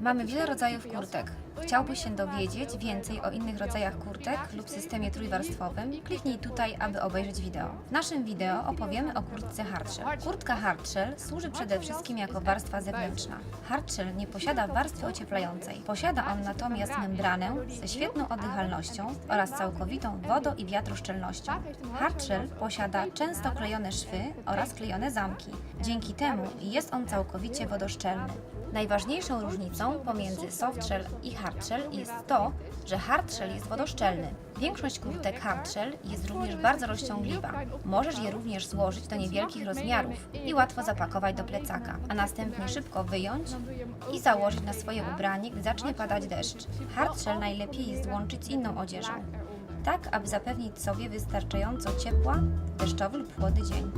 Mamy wiele rodzajów kurtek. Chciałbyś się dowiedzieć więcej o innych rodzajach kurtek lub systemie trójwarstwowym? Kliknij tutaj, aby obejrzeć wideo. W naszym wideo opowiemy o kurtce hardshell. Kurtka hardshell służy przede wszystkim jako warstwa zewnętrzna. Hardshell nie posiada warstwy ocieplającej. Posiada on natomiast membranę ze świetną oddychalnością oraz całkowitą wodo- i wiatroszczelnością. Hardshell posiada często klejone szwy oraz klejone zamki. Dzięki temu jest on całkowicie wodoszczelny. Najważniejszą różnicą pomiędzy softshell i hardshell jest to, że hardshell jest wodoszczelny. Większość kurtek hardshell jest również bardzo rozciągliwa. Możesz je również złożyć do niewielkich rozmiarów i łatwo zapakować do plecaka, a następnie szybko wyjąć i założyć na swoje ubranie, gdy zacznie padać deszcz. Hardshell najlepiej jest łączyć z inną odzieżą, tak aby zapewnić sobie wystarczająco ciepła, deszczowy lub chłodny dzień.